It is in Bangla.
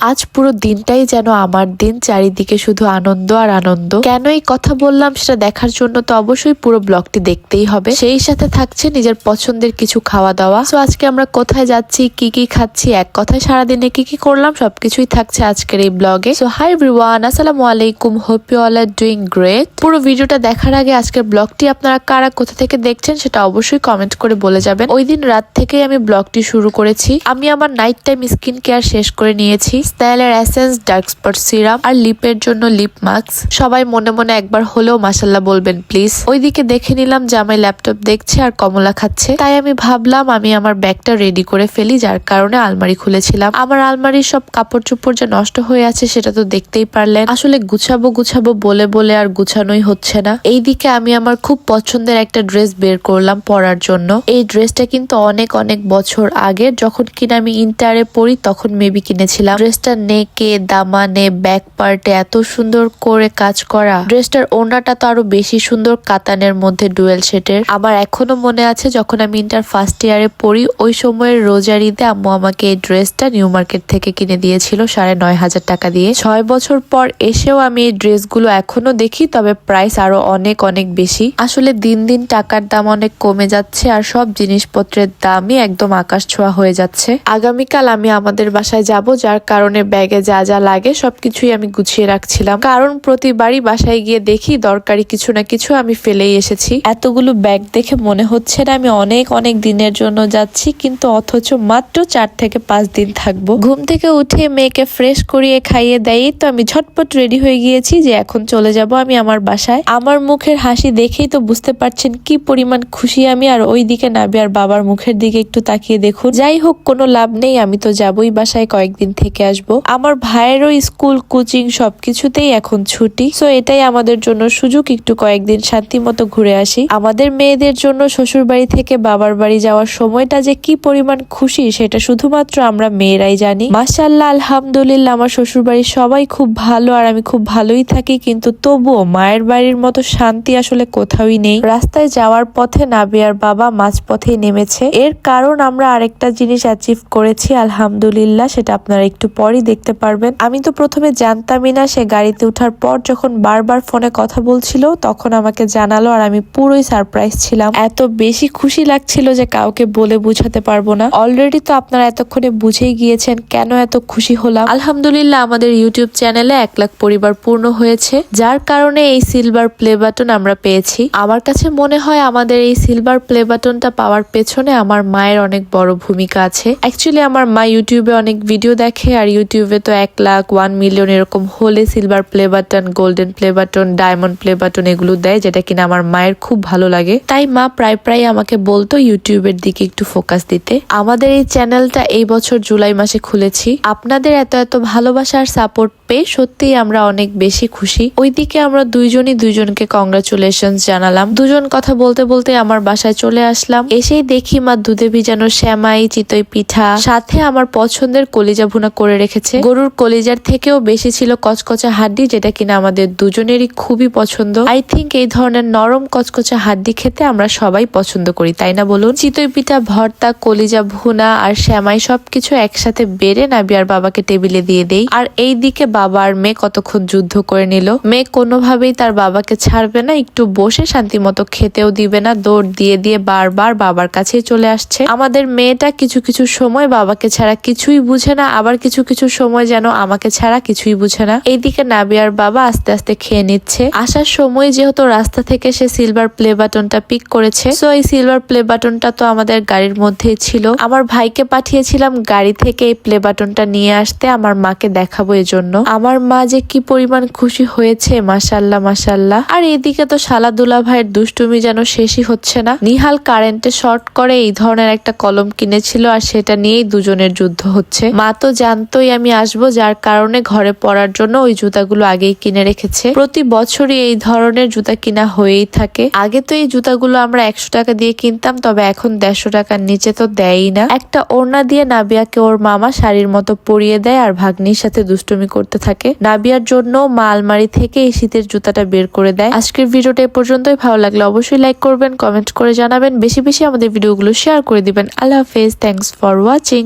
আজ পুরো দিনটাই যেন আমার দিন, চারিদিকে শুধু আনন্দ আর আনন্দ। কেন এই কথা বললাম সেটা দেখার জন্য তো অবশ্যই পুরো ব্লগটি দেখতেই হবে। সেই সাথে থাকছে নিজের পছন্দের কিছু খাওয়া দাওয়া তো আজকে আমরা কোথায় যাচ্ছি, কি কি খাচ্ছি, এক কথায় সারাদিনে কি কি করলাম, সবকিছুই থাকছে আজকের এই ব্লগে। সো হাই এভরিওয়ান আসসালামু আলাইকুম। Hope you all are doing great পুরো ভিডিওটা দেখার আগে আজকের ব্লগটি আপনারা কারা কোথা থেকে দেখছেন সেটা অবশ্যই কমেন্ট করে বলে যাবেন। ওই দিন রাত থেকেই আমি ব্লগটি শুরু করেছি। আমি আমার নাইট টাইম স্কিন কেয়ার শেষ করে নিয়েছি। স্টাইলের এসেন্স, ডার্ক স্পট সিরাম আর লিপের জন্য লিপ মাস্ক। সবাই মনে মনে একবার হলেও মাসাল্লাহ বলবেন, প্লিজ। ওইদিকে দেখে নিলাম যে আমার ল্যাপটপ দেখছে আর কমলা খাচ্ছে। তাই আমি ভাবলাম, আমি আমার ব্যাগটা রেডি করে ফেলি, যার কারণে আলমারি খুলেছিলাম। আমার আলমারির সব কাপড় চোপড় যে নষ্ট হয়ে আছে সেটা তো দেখতেই পারলেন। আসলে গুছাবো গুছাবো বলে বলে আর গুছানোই হচ্ছে না। এইদিকে আমি আমার খুব পছন্দের একটা ড্রেস বের করলাম পরার জন্য। এই ড্রেসটা কিন্তু অনেক অনেক বছর আগে, যখন কিনা আমি ইন্টারে পড়ি, তখন মেবি কিনেছিলাম। ড্রেসটা নেকে, দামানে ব্যাক পার্টে এত সুন্দর করে কাজ করা। ড্রেসটার ওনাটা তো আরও বেশি সুন্দর কাতানের মধ্যে ডুয়েল শেটের আমার এখনও মনে আছে যখন আমি ইন্টার ফার্স্ট ইয়ারে পড়ি, ওই সময়ের রোজার ঈদে আম্মু আমাকে এই ড্রেসটা নিউ মার্কেট থেকে কিনে দিয়েছিল সাড়ে নয় হাজার টাকা দিয়ে। ছয় বছর পর এসেও আমি এই ড্রেসগুলো এখনও দেখি, তবে প্রাইস আরও অনেক অনেক বেশি। আসলে দিন দিন টাকার দাম অনেক কমে যাচ্ছে আর সব জিনিসপত্রের দামই একদম আকাশ ছোঁয়া হয়ে যাচ্ছে। আগামীকাল আমি আমাদের বাসায় যাব, যার কারণে ব্যাগে যা যা লাগে সবকিছুই আমি গুছিয়ে রাখছিলাম। কারণ প্রতিবারই বাসায় গিয়ে দেখি দরকারি কিছু না কিছু আমি ফেলেই এসেছি। এতগুলো ব্যাগ দেখে মনে হচ্ছে না আমি অনেক অনেক দিনের জন্য যাচ্ছি, কিন্তু অথচ মাত্র চার থেকে পাঁচ দিন থাকব। ঘুম থেকে উঠে মেয়েকে ফ্রেশ করিয়ে খাইয়ে দেয় তো আমি ঝটপট রেডি হয়ে গিয়েছি যে এখন চলে যাব আমি আমার বাসায়। আমার মুখের হাসি দেখেই তো বুঝতে পারছেন কি পরিমাণ খুশি আমি, আর ওই দিকে নাবিয়ার বাবার মুখের দিকে একটু তাকিয়ে দেখুন। যাই হোক, কোনো লাভ নেই, আমি তো যাবই বাসায় কয়েকদিন থেকে আসব। আমার ভাইয়েরও স্কুল, কোচিং সবকিছুতেই এখন ছুটি। সো এটাই আমাদের জন্য সুযোগ। একটু কয়েকদিন শান্তি মতো ঘুরে আসি। আমাদের মেয়েদের জন্য শ্বশুর বাড়ি থেকে বাবার বাড়ি যাওয়ার সময়টা যে কি পরিমাণ খুশি, সেটা শুধুমাত্র আমরা মেয়েরাই জানি। মাসাল্লাহ আলহামদুলিল্লাহ, আমার শ্বশুর বাড়ির সবাই খুব ভালো আর আমি খুব ভালোই থাকি। কিন্তু তবুও মায়ের বাড়ির মতো শান্তি আসলে কোথাওই নেই। রাস্তায় যাওয়ার পথে নাবিয়ার বাবা মাঝ মাঝপথে নেমেছে। এর কারণ আমরা আরেকটা জিনিস অ্যাচিভ করেছি, আলহামদুলিল্লাহ, সেটা আপনারা একটু পরই দেখতে পারবেন। আমি তো প্রথমে জানতামই না সে গাড়িতে ওঠার পর যখন বারবার ফোনে কথা বলছিল, তখন আমাকে জানালো আর আমি পুরোই সারপ্রাইজ ছিলাম। এত বেশি খুশি লাগছিল যে কাউকে বলে বুঝাতে পারব না। অলরেডি তো আপনারা এতক্ষণে বুঝেই গিয়েছেন কেন এত খুশি হলাম। আলহামদুলিল্লাহ, আমাদের ইউটিউব চ্যানেলে এক লাখ পরিবার পূর্ণ হয়েছে। যার কারণে এই সিলভার প্লে বাটন আমরা পেয়েছি। আমার কাছে মনে হয় আমাদের এই সিলভার প্লে বাটনটা পাওয়ার পেছনে আমার মায়ের অনেক বড় ভূমিকা আছে। অ্যাকচুয়ালি আমার মা ইউটিউবে অনেক ভিডিও দেখে আর ইউটিউবে তো এক লাখ ওয়ান মিলিয়ন এরকম হলে silver play button golden play button diamond play button এগুলো দেয়, যেটা কিনা আমার মায়ের খুব ভালো লাগে। তাই মা প্রায় প্রায় আমাকে বলতো ইউটিউবের দিকে একটু ফোকাস দিতে। আমাদের এই চ্যানেলটা এই বছর জুলাই মাসে খুলেছি। আপনাদের এত এত ভালোবাসা আর সাপোর্ট পেয়ে সত্যিই আমরা অনেক বেশি খুশি। ওইদিকে আমরা দুইজনই দুইজনকে কংগ্রাচুলেশন জানালাম। দুজন কথা বলতে বলতে আমার বাসায় চলে আসলাম। এসেই দেখি মা দুধে ভিজানো শ্যামাই, চিতই পিঠা, সাথে আমার পছন্দের কলিজা ভুনা করে রেখেছে। গরুর কলিজার থেকেও বেশি ছিল কচকচা হাড্ডি, যেটা কিনা আমাদের দুজনেরই খুবই পছন্দ। আই থিঙ্ক এই ধরনের নরম কচকচা হাড্ডি খেতে আমরা সবাই পছন্দ করি, তাই না বলুন? চিতই পিঠা, ভর্তা, কলিজা, ভুনা আর শ্যামাই সবকিছু একসাথে বেড়ে নাবিয়ার বাবাকে টেবিলে দিয়ে দেই। আর এই দিকে বাবা আর মেয়ে কতক্ষণ যুদ্ধ করে নিল? মেয়ে কোনোভাবেই তার বাবাকে ছাড়বে না, একটু বসে শান্তি মতো খেতেও দিবে না, দৌড় দিয়ে দিয়ে বারবার বাবার কাছেই চলে আসছে। আমাদের মেয়েটা কিছু কিছু সময় বাবাকে ছাড়া কিছুই বুঝে না, আবার কিছু কিছু সময় যেন আমাকে ছাড়া কিছুই বুঝে না। এইদিকে নাবিয়ার বাবা আস্তে আস্তে খেয়ে নিচ্ছে। আসার সময় যেহেতু রাস্তা থেকে সে সিলভার প্লে বাটনটা পিক করেছে সো এই সিলভার প্লে বাটনটা তো আমাদের গাড়ির মধ্যেই ছিল। আমার ভাইকে পাঠিয়েছিলাম গাড়ি থেকে এই প্লে বাটনটা নিয়ে আসতে, আমার মাকে দেখাবো এজন্য। আমার মা যে কি পরিমাণ খুশি হয়েছে মাসাল্লাহ মাসাল্লাহ আর এদিকে তো শালাদুলা ভাইয়ের দুষ্টুমি যেন শেষই হচ্ছে না। নিহাল কারেন্টে শর্ট করে এই ধরনের একটা কলম কিনেছিল, আর সেটা নিয়েই দুজনের যুদ্ধ হচ্ছে। মা তো জানতোই আমি আসব, যার কারণে ঘরে পরার জন্য ওই জুতাগুলো আগেই কিনে রেখেছে। প্রতি বছরই এই ধরনের জুতা কিনা হয়েই থাকে। আগে তো এই জুতাগুলো আমরা একশো টাকা দিয়ে কিনতাম, তবে এখন দেড়শো টাকার নিচে তো দেয়ই না। একটা ওড়না দিয়ে নাবিয়াকে ওর মামা শাড়ির মতো পরিয়ে দেয় আর ভাগ্নির সাথে দুষ্টুমি করতে থাকে। নাবিয়ার জন্য মা আলমারি থেকে এই শীতের জুতাটা বের করে দেয়। আজকের ভিডিওটা এ পর্যন্তই। ভালো লাগলে অবশ্যই লাইক করবেন, কমেন্ট করে জানাবেন। বেশি বেশি আমাদের ভিডিওগুলো শেয়ার করে দিবেন। আল্লাহ হাফেজ। Thanks for watching